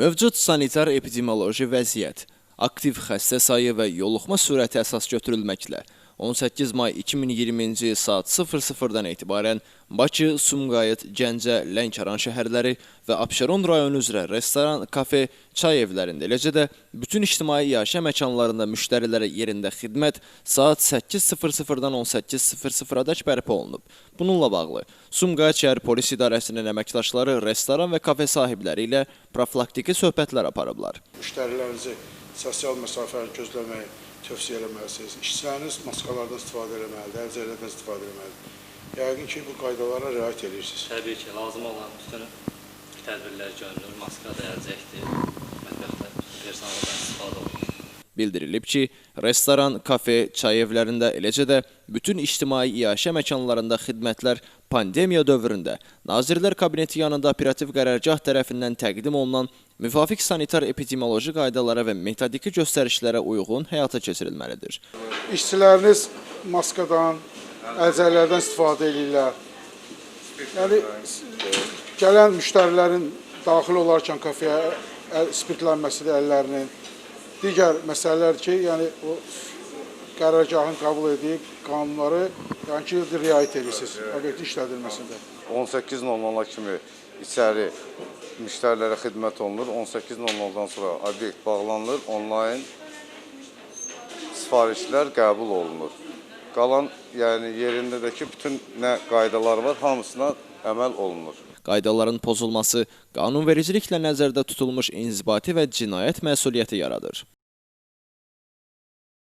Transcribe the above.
Mövcud sanitar epidemioloji vəziyyət, aktiv xəstə sayı və yoluxma sürəti əsas götürülməklə 18 may 2020-ci il saat 00-dan etibarən Bakı, Sumqayıt, Gəncə, Lənkəran şəhərləri və Abşeron rayonu üzrə restoran, kafe, çay evlərində, eləcə də bütün ictimai yaşayış məkanlarında müştərilərə yerində xidmət saat 8:00-dan 18:00-dək bərpa olunub. Bununla bağlı Sumqayıt şəhər polis idarəsinin əməkdaşları restoran və kafe sahibləri ilə profilaktiki söhbətlər aparıblar. müştərilərinizi sosial məsafəni gözləməyi tövsiyə eləməlisiniz. İşçiləriniz maskalardan istifadə etməlidir, əlcəklərdən istifadə etməlidir. Yəqin ki, bu qaydalara riayət edirsiniz. Təbii ki, lazım olan bütün tədbirlər görülür, maska da əlcəkdir, mətbəxdə personaldan istifadə olunur. Bildirilib ki, restoran, kafe, çay evlərində, eləcə də bütün ictimai iaşə məkanlarında xidmətlər pandemiya dövründə Nazirlər Kabineti yanında operativ qərargah tərəfindən təqdim olunan müvafiq sanitar epidemioloji qaydalara və metodiki göstərişlərə uyğun həyata keçirilməlidir. İşçiləriniz maskadan, əlcəklərdən istifadə edirlər. Yəni gələn müştərilərin daxil olarkən kafeyə əl- spirtlənməsidir əllərinin. Digər məsələlər ki, yəni o qərargahın qəbul edib qanunları yəni ki, riayət edirsiniz obyektin işlədilməsində. 18.00-a kimi içəri müştərilərə xidmət olunur. 18.00-dan sonra obyekt bağlanılır, onlayn sifarişlər qəbul olunur. Qalan, yəni yerindəki bütün nə qaydalar var, hamısına əməl olunur. Qaydaların pozulması qanunvericiliklə nəzərdə tutulmuş inzibati və cinayət məsuliyyəti yaradır.